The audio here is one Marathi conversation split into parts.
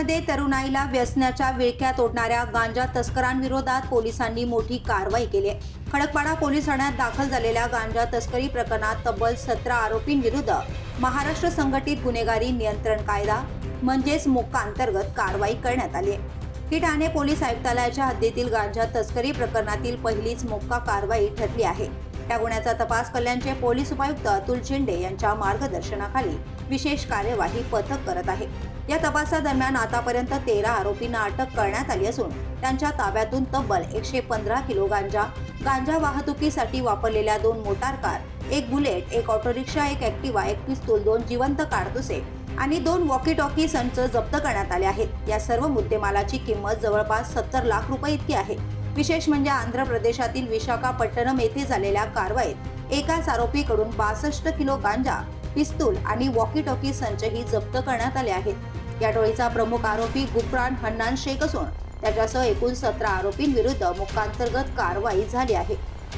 कल्याणमध्ये तरुणाईला व्यसनाच्या विळख्यात ओढणाऱ्या गांजा तस्करांविरोधात पोलिसांनी मोठी कारवाई केली आहे. खडकपाडा पोलीस ठाण्यात दाखल झालेल्या गांजा तस्करी प्रकरणात तब्बल सतरा आरोपींविरुद्ध महाराष्ट्र संघटित गुन्हेगारी नियंत्रण कायदा म्हणजेच मोक्का अंतर्गत कारवाई करण्यात आली आहे. ही ठाणे पोलीस आयुक्तालयाच्या हद्दीतील गांजा तस्करी प्रकरणातील पहिलीच मोक्का कारवाई ठरली आहे. त्या गुन्ह्याचा तपास कल्याणचे पोलीस उपायुक्त अतुल झेंडे यांच्या मार्गदर्शनाखाली विशेष कार्यवाही पथक करत आहे. या तपासादरम्यान आतापर्यंत तेरा आरोपींना अटक करण्यात आली असून त्यांच्या ताब्यातून तब्बल एकशे पंधरा किलो गांजा गांजा वाहतुकीसाठी वापरलेल्या दोन मोटार कार एक बुलेट एक ऑटोरिक्षा एक ऍक्टिवा एक पिस्तूल दोन जिवंत कारतुसे आणि दोन वॉकी टॉकी संच जप्त करण्यात आले आहेत. या सर्व मुद्देमालाची किंमत जवळपास सत्तर लाख रुपये इतकी आहे. विशेष म्हणजे आंध्र प्रदेशातील विशाखापट्टणम येथे झालेल्या कारवाईत एकाच आरोपीकडून बासष्ट किलो गांजा पिस्तूल आणि वॉकी टॉकी संचही जप्त करण्यात आले आहेत. या टोळीचा प्रमुख आरोपी गुफरान हन्नान शेख असून त्याच्यासह एकूण सतरा आरोपींविरुद्ध मुक्कांतर्गत कारवाई झाली आहे.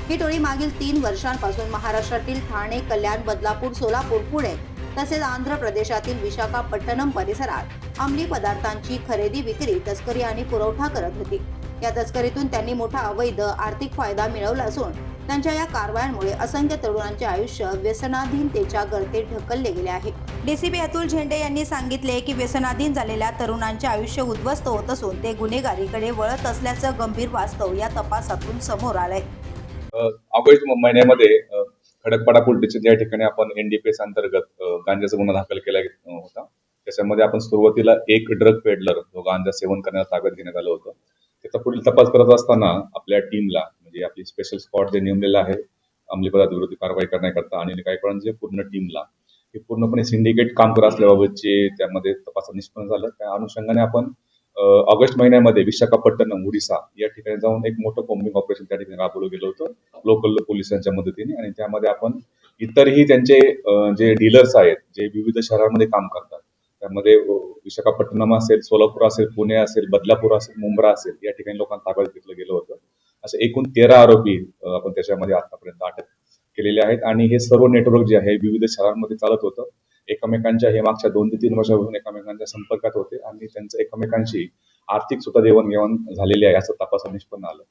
ही टोळी मागील तीन वर्षांपासून महाराष्ट्रातील ठाणे कल्याण बदलापूर सोलापूर पुणे तसेच आंध्र प्रदेशातील विशाखापट्टणम परिसरात अंमली पदार्थांची खरेदी विक्री तस्करी आणि पुरवठा करत होती. या तस्करीतून त्यांनी मोठा अवैध आर्थिक फायदा मिळवला असून त्यांच्या या कारवायांमुळे असंख्य तरुणांचे आयुष्य व्यसनाधीनतेच्या गर्तेत ढकलले गेले आहे. डीसीपी अतुल झेंडे यांनी सांगितले की व्यसनाधीन झालेल्या तरुणांचे आयुष्य उद्ध्वस्त होत असून ते गुन्हेगारीकडे वळत असल्याचं गंभीर वास्तव या तपासातून समोर आलंय. ऑगस्ट महिन्यामध्ये खडकपाडा पोलीस स्टेशन या ठिकाणी आपण एनडीपीएस अंतर्गत गांजाचा गुन्हा दाखल केला होता त्याच्यामध्ये आपण सुरुवातीला एक ड्रग पेडलर जो गांजा सेवन करण्यास ताब्यात घेण्यात आलं होतं त्याचा पुढील तपास करत असताना आपल्या टीमला जी आपली स्पेशल स्क्वॉड जे नेमलेलं आहे अंमली पदार्थ विरोधी कारवाई करण्याकरता आणि गायकवाडांचे पूर्ण टीमला हे पूर्णपणे सिंडिकेट काम करत असल्याबाबतचे त्यामध्ये तपास निष्पन्न झालं. त्या अनुषंगाने आपण ऑगस्ट महिन्यामध्ये विशाखापट्टणम ओडिसा या ठिकाणी जाऊन एक मोठं बॉम्बिंग ऑपरेशन त्या ठिकाणी राबवलं गेलं होतं. लोकल पोलिसांच्या मदतीने आणि त्यामध्ये आपण इतरही त्यांचे जे डीलर्स आहेत जे विविध शहरांमध्ये काम करतात त्यामध्ये विशाखापट्टणम असेल सोलापूर असेल पुणे असेल बदलापूर असेल मुंब्रा असेल या ठिकाणी लोकांना ताब्यात घेतलं गेलं. असे एकूण तेरा आरोपी आपण त्याच्यामध्ये आतापर्यंत अटक केलेले आहेत. आणि हे सर्व नेटवर्क जे आहे विविध शहरांमध्ये चालत होतं. एकमेकांच्या हे मागच्या दोन ते तीन वर्षापासून एकमेकांच्या संपर्कात होते आणि त्यांचं एकमेकांशी आर्थिक सुद्धा देवाणघेवाण झालेली आहे असं तपासात निष्पन्न आलं.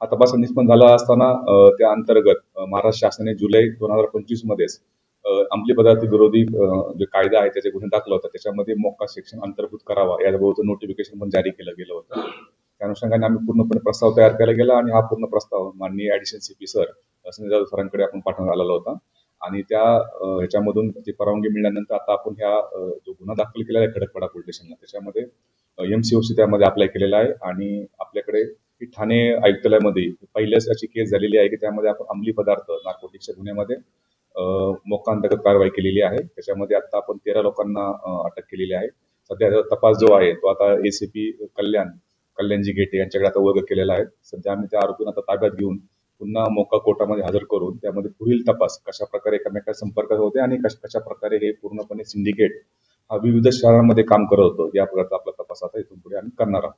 हा तपासात निष्पन्न झाला असताना त्या अंतर्गत महाराष्ट्र शासनाने जुलै दोन हजार पंचवीस मध्येच अंमली पदार्थ विरोधी जे कायदा आहे त्याचे गुन्हे दाखल होता त्याच्यामध्ये मोक्का सेक्शन अंतर्भूत करावा याबाबत नोटिफिकेशन पण जारी केलं गेलं होतं. त्या अनुषंगाने आम्ही पूर्णपणे प्रस्ताव तयार केला गेला आणि हा पूर्ण प्रस्ताव माननीय C P sir Sanjay Jadhav सरांकडे आपण पाठवण्यात आलेला होता. आणि त्या ह्याच्यामधून ती परवानगी मिळाल्यानंतर आता आपण ह्या जो गुन्हा दाखल केलेला आहे खडकपाडा पोलीस स्टेशनला त्याच्यामध्ये सी त्यामध्ये अप्लाय केलेला आहे. आणि आपल्याकडे ही ठाणे आयुक्तालयामध्ये पहिल्याच अशी केस झालेली आहे की त्यामध्ये आपण अंमली पदार्थ नार्कोटिक्सच्या गुन्ह्यामध्ये मोकांतर्गत कारवाई केलेली आहे. त्याच्यामध्ये आता आपण तेरा लोकांना अटक केलेली आहे. सध्या तपास जो आहे तो आता एसीपी कल्याण कल्याणजी गेटे यांच्याकडे आता वर्ग केलेला आहे. सध्या आम्ही त्या आरोपींना आता ताब्यात घेऊन पुन्हा मोका कोर्टामध्ये हजर करून त्यामध्ये पुढील तपास कशा प्रकारे एकमेकांच्या संपर्कात होते आणि कशा प्रकारे हे पूर्णपणे सिंडिकेट हा विविध शहरांमध्ये काम करत होतं या प्रकारचा आपला तपास आता इथून पुढे आम्ही करणार आहोत.